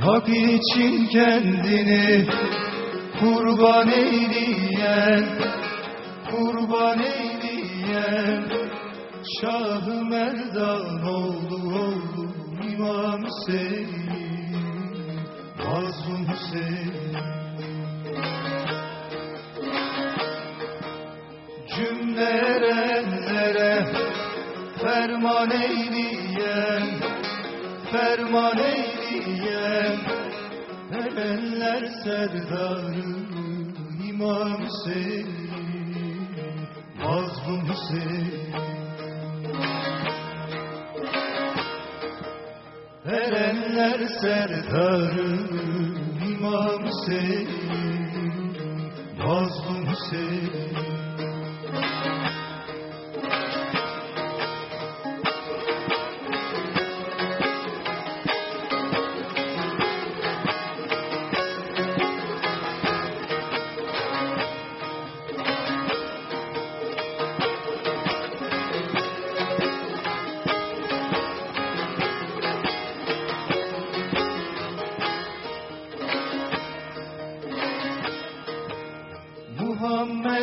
Hak için kendini kurban eyleyen, kurban eyleyen Şah-ı Merdan oldu oldu İmam Hüseyin, Mazlum Hüseyin. Cümle erenlere ferman eyleyen, Erenler serdarı İmam Hüseyin, Mazlum Hüseyin. Erenler serdarı İmam Hüseyin, Mazlum Hüseyin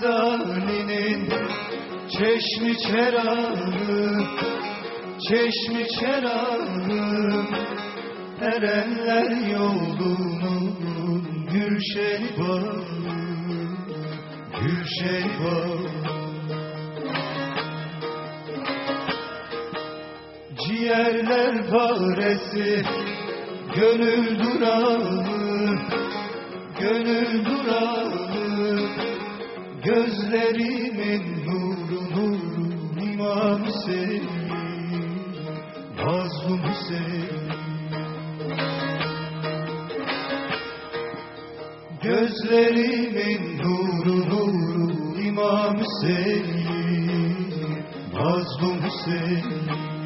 Muhammed Ali'nin çeşmi çerağı, çeşmi çerağı, erenler yolunun gülşeni bağı, gülşeni bağı. Ciğerler faresi, gönül durağı, gönül durağı, Gözlerimin nuru nuru İmam Hüseyin Mazlum Hüseyin. Gözlerimin nuru nuru İmam Hüseyin Mazlum Hüseyin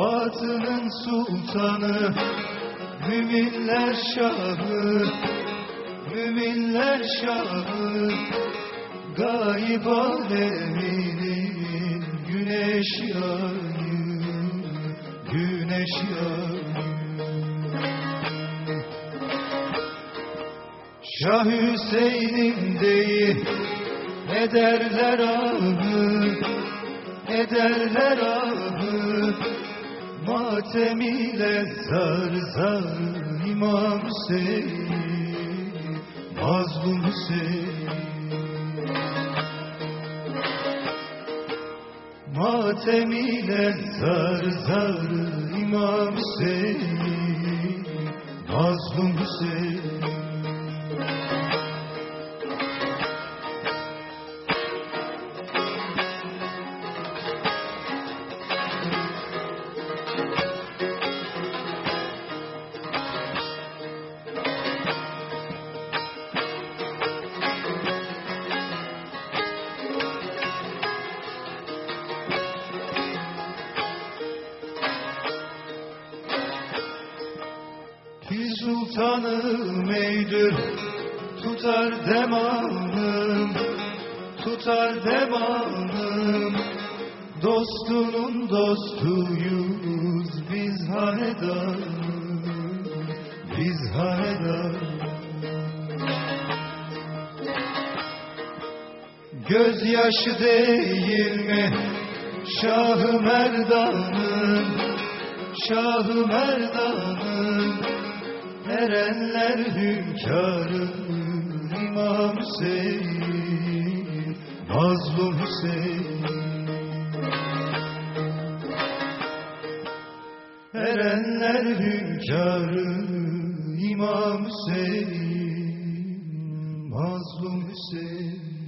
Batının sultanı, müminler şahı, müminler şahı, gayb aleminin güneş ayı, güneş ayı. Şah Hüseyin'im değil, ederler ahı, ederler ahı, matem ile zar zar İmam Hüseyin, mazlum Hüseyin. Matem ile zar zar İmam Hüseyin, mazlum Hüseyin. Sultanım eydür tutar demanım tutar demanım. Dostunun dostuyuz biz hanedanım biz hanedanım gözyaşı değil mi? Şahı Merdan'ım, Şahı Merdan'ım, Erenler hünkârı İmam Hüseyin, Mazlum Hüseyin. Erenler hünkârı İmam Hüseyin, Mazlum Hüseyin.